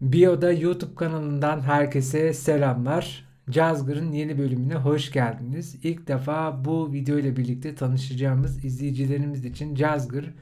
Bio'da YouTube kanalından herkese selamlar. Cazgır'ın yeni bölümüne hoş geldiniz. İlk defa bu video ile birlikte tanışacağımız izleyicilerimiz için Cazgır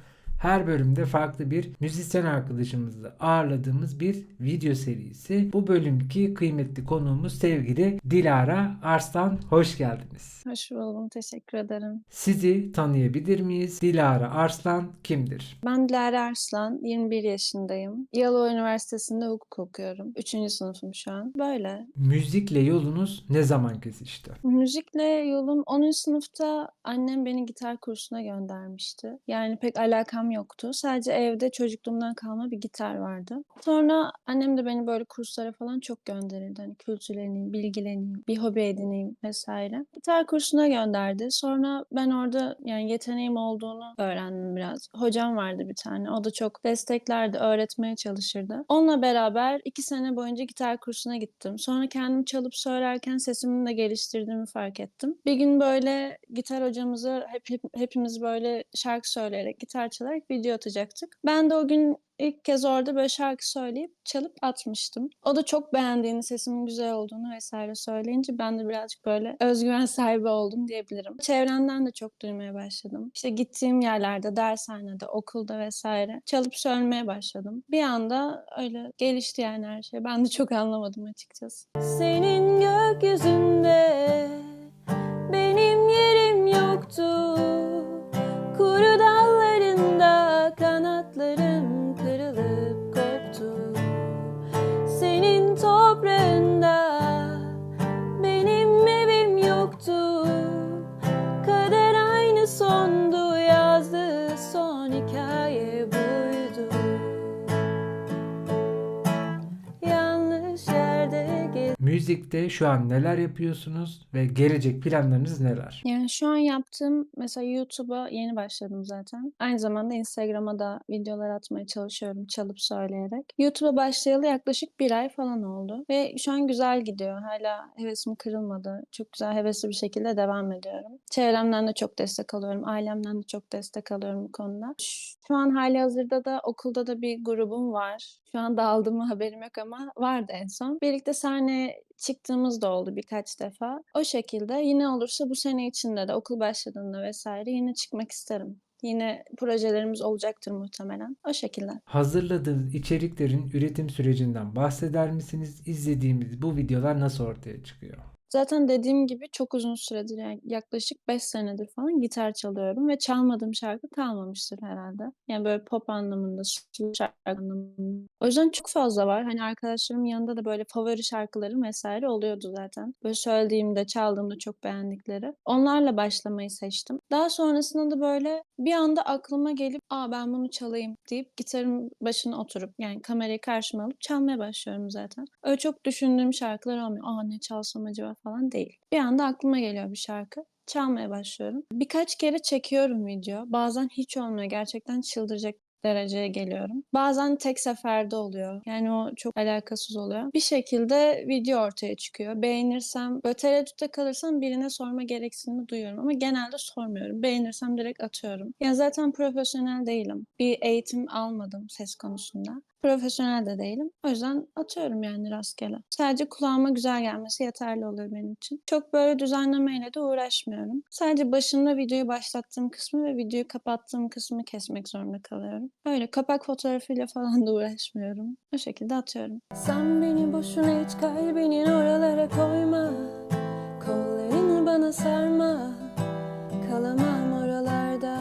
her bölümde farklı bir müzisyen arkadaşımızı ağırladığımız bir video serisi. Bu bölümki kıymetli konuğumuz sevgili Dilara Arslan. Hoş geldiniz. Hoş buldum. Teşekkür ederim. Sizi tanıyabilir miyiz? Dilara Arslan kimdir? Ben Dilara Arslan. 21 yaşındayım. Yalova Üniversitesi'nde hukuk okuyorum. 3. sınıfım şu an. Böyle. Müzikle yolunuz ne zaman kesişti? Müzikle yolum 10. sınıfta annem beni gitar kursuna göndermişti. Yani pek alakam yoktu. Sadece evde çocukluğumdan kalma bir gitar vardı. Sonra annem de beni böyle kurslara falan çok gönderirdi. Hani kültürleneyim, bilgileneyim, bir hobi edineyim vesaire. Gitar kursuna gönderdi. Sonra ben orada yani yeteneğim olduğunu öğrendim biraz. Hocam vardı bir tane. O da çok desteklerdi, öğretmeye çalışırdı. Onunla beraber iki sene boyunca gitar kursuna gittim. Sonra kendim çalıp söylerken sesimi de geliştirdiğimi fark ettim. Bir gün böyle gitar hocamıza hep, hep hepimiz böyle şarkı söyleyerek, gitar çalarak video atacaktık. Ben de o gün ilk kez orada böyle şarkı söyleyip çalıp atmıştım. O da çok beğendiğini, sesimin güzel olduğunu vesaire söyleyince ben de birazcık böyle özgüven sahibi oldum diyebilirim. Çevremden de çok duymaya başladım. İşte gittiğim yerlerde, dershanede, okulda vesaire çalıp söylemeye başladım. Bir anda öyle gelişti yani her şey. Ben de çok anlamadım açıkçası. Senin gökyüzünde benim yerim yoktu. Müzikte şu an neler yapıyorsunuz ve gelecek planlarınız neler? Yani şu an yaptığım mesela YouTube'a yeni başladım zaten. Aynı zamanda Instagram'a da videolar atmaya çalışıyorum çalıp söyleyerek. YouTube'a başlayalı yaklaşık bir ay falan oldu. Ve şu an güzel gidiyor. Hala hevesim kırılmadı. Çok güzel hevesli bir şekilde devam ediyorum. Çevremden de çok destek alıyorum. Ailemden de çok destek alıyorum bu konuda. Şu an hali hazırda da okulda da bir grubum var. Şu an dağıldım mı haberim yok ama vardı en son. Birlikte sahneye çıktığımız da oldu birkaç defa. O şekilde yine olursa bu sene içinde de okul başladığında vesaire yine çıkmak isterim. Yine projelerimiz olacaktır muhtemelen. O şekilde. Hazırladığınız içeriklerin üretim sürecinden bahseder misiniz? İzlediğimiz bu videolar nasıl ortaya çıkıyor? Zaten dediğim gibi çok uzun süredir yani yaklaşık 5 senedir falan gitar çalıyorum ve çalmadığım şarkı kalmamıştır herhalde. Yani böyle pop anlamında, şarkı anlamında. O yüzden çok fazla var. Hani arkadaşlarımın yanında da böyle favori şarkılarım vesaire oluyordu zaten. Böyle söylediğimde, çaldığımda çok beğendikleri. Onlarla başlamayı seçtim. Daha sonrasında da böyle bir anda aklıma gelip aa ben bunu çalayım deyip gitarın başına oturup yani kamerayı karşıma alıp çalmaya başlıyorum zaten. Öyle çok düşündüğüm şarkılar olmuyor. Aa ne çalsam acaba falan değil. Bir anda aklıma geliyor bir şarkı. Çalmaya başlıyorum. Birkaç kere çekiyorum video. Bazen hiç olmuyor. Gerçekten çıldıracak dereceye geliyorum. Bazen tek seferde oluyor. Yani o çok alakasız oluyor. Bir şekilde video ortaya çıkıyor. Beğenirsem, böyle tereddütte kalırsam birine sorma gereksinimi duyuyorum ama genelde sormuyorum. Beğenirsem direkt atıyorum. Ya zaten profesyonel değilim. Bir eğitim almadım ses konusunda. Profesyonel de değilim. O yüzden atıyorum yani rastgele. Sadece kulağıma güzel gelmesi yeterli oluyor benim için. Çok böyle düzenlemeyle de uğraşmıyorum. Sadece başında videoyu başlattığım kısmı ve videoyu kapattığım kısmı kesmek zorunda kalıyorum. Öyle kapak fotoğrafıyla falan da uğraşmıyorum. O şekilde atıyorum. Sen beni boşuna hiç kalbinin oralara koyma. Kollarını bana sarma. Kalamam oralarda.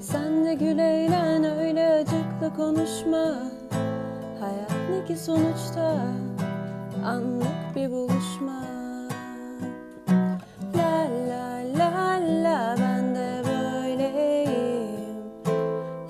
Sen de gül eğlen konuşma. Hayat ne ki sonuçta? Anlık bir buluşma. La la la la ben de böyleyim.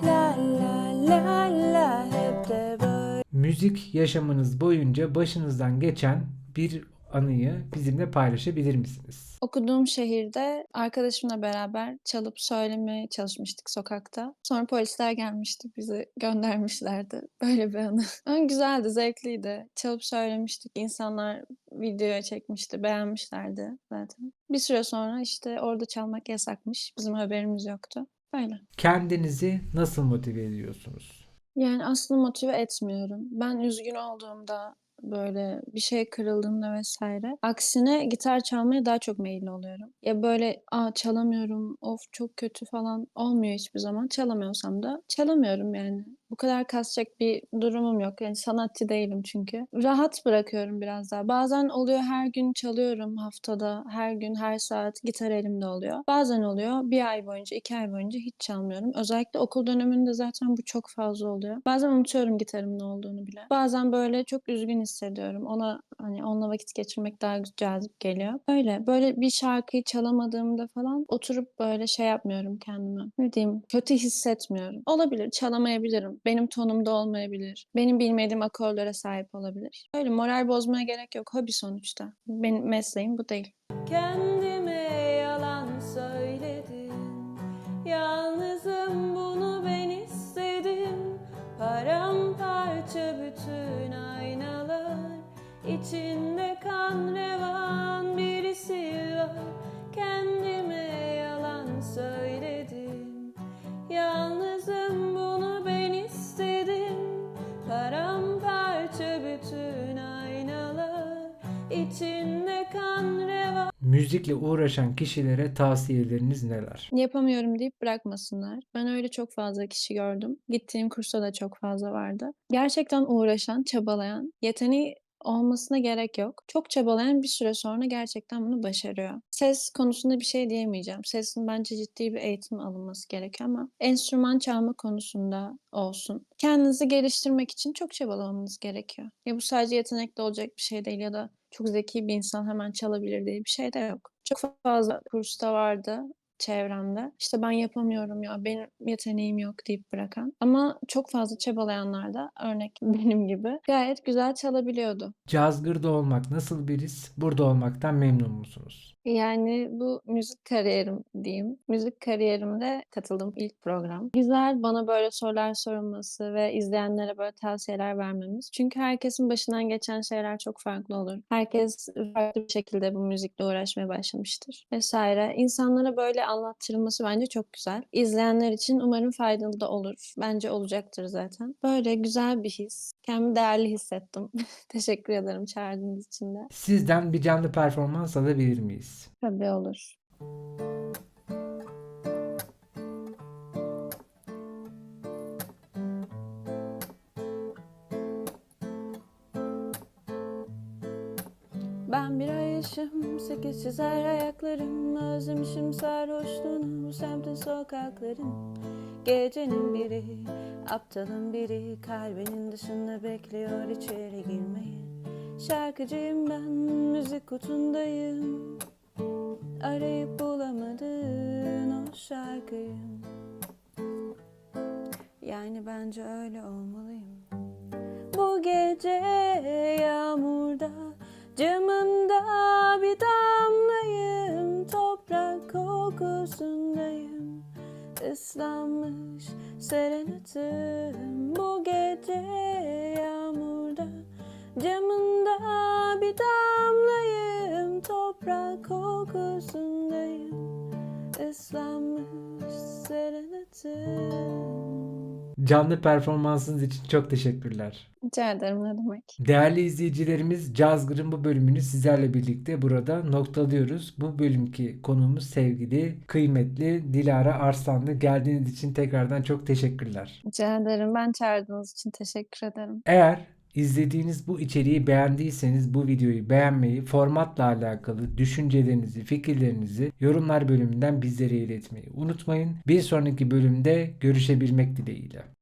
La la la la hep de böyle. Müzik yaşamınız boyunca başınızdan geçen bir anıyı bizimle paylaşabilir misiniz? Okuduğum şehirde arkadaşımla beraber çalıp söylemeye çalışmıştık sokakta. Sonra polisler gelmişti, bizi göndermişlerdi. Böyle bir anı. Ama güzeldi, zevkliydi. Çalıp söylemiştik. İnsanlar videoya çekmişti, beğenmişlerdi zaten. Bir süre sonra işte orada çalmak yasakmış. Bizim haberimiz yoktu. Böyle. Kendinizi nasıl motive ediyorsunuz? Yani aslında motive etmiyorum. Ben üzgün olduğumda, böyle bir şey kırıldığında vs. aksine gitar çalmaya daha çok meyilli oluyorum. Ya böyle, "A, çalamıyorum, of çok kötü." falan olmuyor hiçbir zaman. Çalamıyorsam da çalamıyorum yani. Bu kadar kasacak bir durumum yok. Yani sanatçı değilim çünkü. Rahat bırakıyorum biraz daha. Bazen oluyor her gün çalıyorum haftada, her gün, her saat gitar elimde oluyor. Bazen oluyor 1 ay boyunca, 2 ay boyunca hiç çalmıyorum. Özellikle okul döneminde zaten bu çok fazla oluyor. Bazen unutuyorum gitarın ne olduğunu bile. Bazen böyle çok üzgün hissediyorum. Ona hani onunla vakit geçirmek daha cazip geliyor. Öyle. Böyle bir şarkıyı çalamadığımda falan oturup böyle şey yapmıyorum kendime. Ne diyeyim? Kötü hissetmiyorum. Olabilir, çalamayabilirim. Benim tonumda olmayabilir. Benim bilmediğim akorlara sahip olabilir. Öyle moral bozmaya gerek yok. Hobi sonuçta. Benim mesleğim bu değil. Kendime yalan söyledim Yalnızım bunu ben istedim Paramparça bütün aynalar İçinde kan Müzikle uğraşan kişilere tavsiyeleriniz neler? Yapamıyorum deyip bırakmasınlar. Ben öyle çok fazla kişi gördüm. Gittiğim kursta da çok fazla vardı. Gerçekten uğraşan, çabalayan, yeteneği olmasına gerek yok. Çok çabalayan bir süre sonra gerçekten bunu başarıyor. Ses konusunda bir şey diyemeyeceğim. Sesin bence ciddi bir eğitim alınması gerekiyor ama enstrüman çalma konusunda olsun. Kendinizi geliştirmek için çok çabalamanız gerekiyor. Ya bu sadece yetenekle olacak bir şey değil ya da çok zeki bir insan hemen çalabilir diye bir şey de yok. Çok fazla kursta vardı çevremde. İşte ben yapamıyorum ya, benim yeteneğim yok deyip bırakan. Ama çok fazla çabalayanlar da örnek benim gibi gayet güzel çalabiliyordu. Cazgır'da olmak nasıl bir his? Burada olmaktan memnun musunuz? Yani bu müzik kariyerim diyeyim. Müzik kariyerimde katıldığım ilk program. Güzel bana böyle sorular sorulması ve izleyenlere böyle tavsiyeler vermemiz. Çünkü herkesin başından geçen şeyler çok farklı olur. Herkes farklı bir şekilde bu müzikle uğraşmaya başlamıştır vesaire. İnsanlara böyle anlattırılması bence çok güzel. İzleyenler için umarım faydalı da olur. Bence olacaktır zaten. Böyle güzel bir his. Kendimi değerli hissettim. Teşekkür ederim çağırdığınız için de. Sizden bir canlı performans alabilir miyiz? Tabii olur. Ben bir ayışım, sekiz çizer ayaklarım Özlemişim sarhoşluğunu bu semtin sokakların Gecenin biri, aptalın biri Kalbinin dışında bekliyor içeri girmeyi. Şarkıcıyım ben, müzik kutundayım. Arayıp bulamadığın o şarkıyı. Yani bence öyle olmalıyım. Bu gece yağmurda Camında bir damlayım. Toprak kokusundayım Islanmış serenatım Bu gece yağmurda. Camında bir damlayım Toprak kokusundayım. Islanmış serenatım Canlı performansınız için çok teşekkürler. Rica ederim ne demek. Değerli izleyicilerimiz Cazgır'ın bu bölümünü sizlerle birlikte burada noktalıyoruz. Bu bölümki konuğumuz sevgili, kıymetli Dilara Arslanlı. Geldiğiniz için tekrardan çok teşekkürler. Rica ederim. Ben çağırdığınız için teşekkür ederim. Eğer izlediğiniz bu içeriği beğendiyseniz bu videoyu beğenmeyi, formatla alakalı düşüncelerinizi, fikirlerinizi yorumlar bölümünden bizlere iletmeyi unutmayın. Bir sonraki bölümde görüşebilmek dileğiyle.